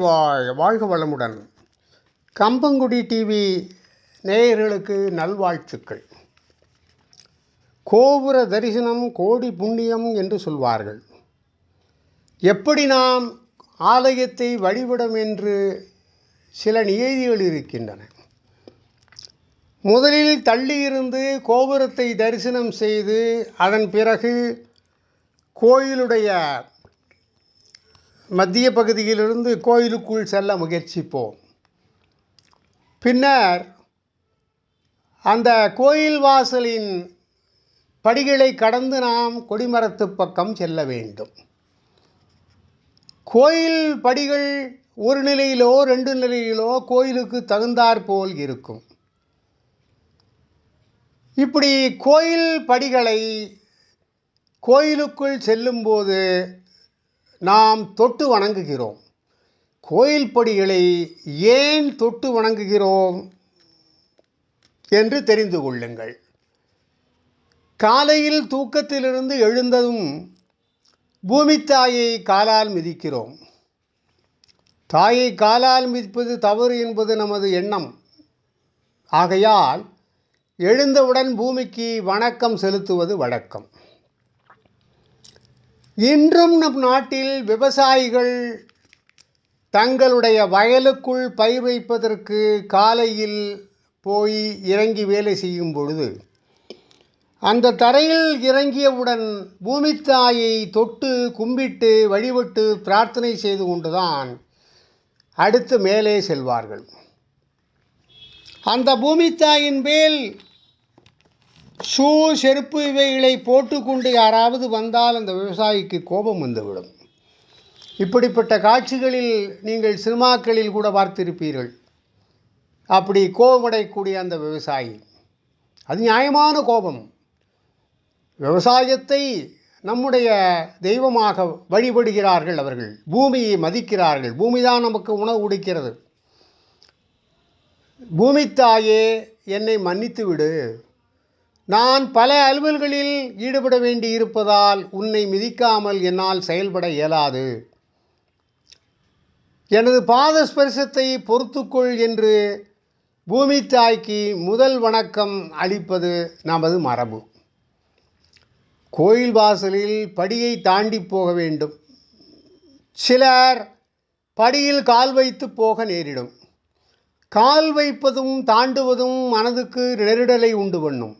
வாழ்க வளமுடன். கம்பங்குடி டிவி நேயர்களுக்கு நல்வாழ்த்துக்கள். கோபுர தரிசனம் கோடி புண்ணியம் என்று சொல்வார்கள். எப்படி நாம் ஆலயத்தை வழிபடும் என்று சில நியதிகள் இருக்கின்றன. முதலில் தள்ளியிருந்து கோபுரத்தை தரிசனம் செய்து அதன் பிறகு கோயிலுடைய மத்திய பகுதியிலிருந்து கோயிலுக்குள் செல்ல முயற்சிப்போம். பின்னர் அந்த கோயில் வாசலின் படிகளை கடந்து நாம் கொடிமரத்து பக்கம் செல்ல வேண்டும். கோயில் படிகள் ஒரு நிலையிலோ ரெண்டு நிலையிலோ கோயிலுக்கு தகுந்தாற்போல் இருக்கும். இப்படி கோயில் படிகளை கோயிலுக்குள் செல்லும்போது நாம் தொட்டு வணங்குகிறோம். கோயில் படிகளை ஏன் தொட்டு வணங்குகிறோம் என்று தெரிந்து கொள்ளுங்கள். காலையில் தூக்கத்திலிருந்து எழுந்ததும் பூமித்தாயை தாயை காலால் மிதிக்கிறோம். தாயை காலால் மிதிப்பது தவறு என்பது நமது எண்ணம். ஆகையால் எழுந்தவுடன் பூமிக்கு வணக்கம் செலுத்துவது வழக்கம். இன்றும் நம் நாட்டில் விவசாயிகள் தங்களுடைய வயலுக்குள் பயிர் வைப்பதற்கு காலையில் போய் இறங்கி வேலை செய்யும் பொழுது அந்த தரையில் இறங்கியவுடன் பூமித்தாயை தொட்டு கும்பிட்டு வழிபட்டு பிரார்த்தனை செய்து கொண்டுதான் அடுத்து மேலே செல்வார்கள். அந்த பூமித்தாயின் மேல் ஷூ செருப்பு இவைகளை போட்டுக்கொண்டு யாராவது வந்தால் அந்த விவசாயிக்கு கோபம் வந்துவிடும். இப்படிப்பட்ட காட்சிகளில் நீங்கள் சினிமாக்களில் கூட பார்த்திருப்பீர்கள். அப்படி கோபமடையக்கூடிய அந்த விவசாயி. அது நியாயமான கோபம். விவசாயத்தை நம்முடைய தெய்வமாக வழிபடுகிறார்கள் அவர்கள். பூமியை மதிக்கிறார்கள். பூமி தான் நமக்கு உணவு உடைக்கிறது பூமித்தாயே என்னை மன்னித்து விடு நான் பல அலுவல்களில் ஈடுபட வேண்டி இருப்பதால் உன்னை மிதிக்காமல் என்னால் செயல்பட இயலாது. எனது பாத ஸ்பரிசத்தை பொறுத்துக்கொள் என்று பூமி தாய்க்கு முதல் வணக்கம் அளிப்பது நமது மரபு. கோயில் வாசலில் படியை தாண்டி போக வேண்டும். சிலர் படியில் கால் வைத்து போக நேரிடும். கால் வைப்பதும் தாண்டுவதும் மனதுக்கு நெருடலை உண்டு பண்ணும்.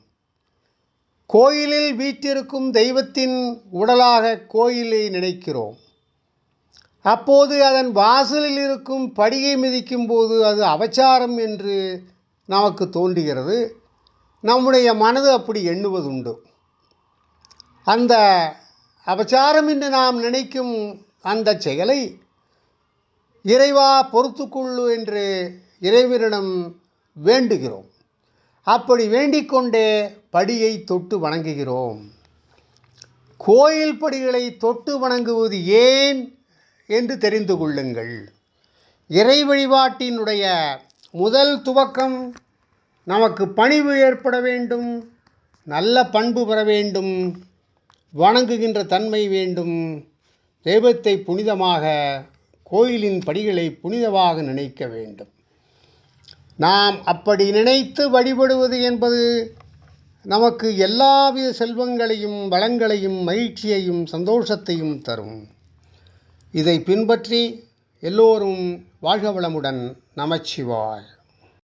கோயிலில் வீற்றிருக்கும் தெய்வத்தின் உடலாக கோயிலை நினைக்கிறோம். அப்போது அதன் வாசலில் இருக்கும் படியை மிதிக்கும் போது அது அபச்சாரம் என்று நமக்கு தோன்றுகிறது. நம்முடைய மனது அப்படி எண்ணுவதுண்டு. அந்த அபச்சாரம் என்று நாம் நினைக்கும் அந்த செயலை இறைவா பொறுத்துக்கொள்ளு என்று இறைவனிடம் வேண்டுகிறோம். அப்படி வேண்டிக்கொண்டே படியை தொட்டு வணங்குகிறோம். கோயில் படிகளை தொட்டு வணங்குவது ஏன் என்று தெரிந்து கொள்ளுங்கள். இறை வழிபாட்டினுடைய முதல் துவக்கம் நமக்கு பணிவு ஏற்பட வேண்டும் நல்ல பண்பு பெற வேண்டும் வணங்குகின்ற தன்மை வேண்டும். தெய்வத்தை புனிதமாக கோயிலின் படிகளை புனிதமாக நினைக்க வேண்டும். நாம் அப்படி நினைத்து வழிபடுவது என்பது நமக்கு எல்லாவித செல்வங்களையும் வளங்களையும் மகிழ்ச்சியையும் சந்தோஷத்தையும் தரும். இதை பின்பற்றி எல்லோரும் வாழ்க வளமுடன் நமச்சிவாய்.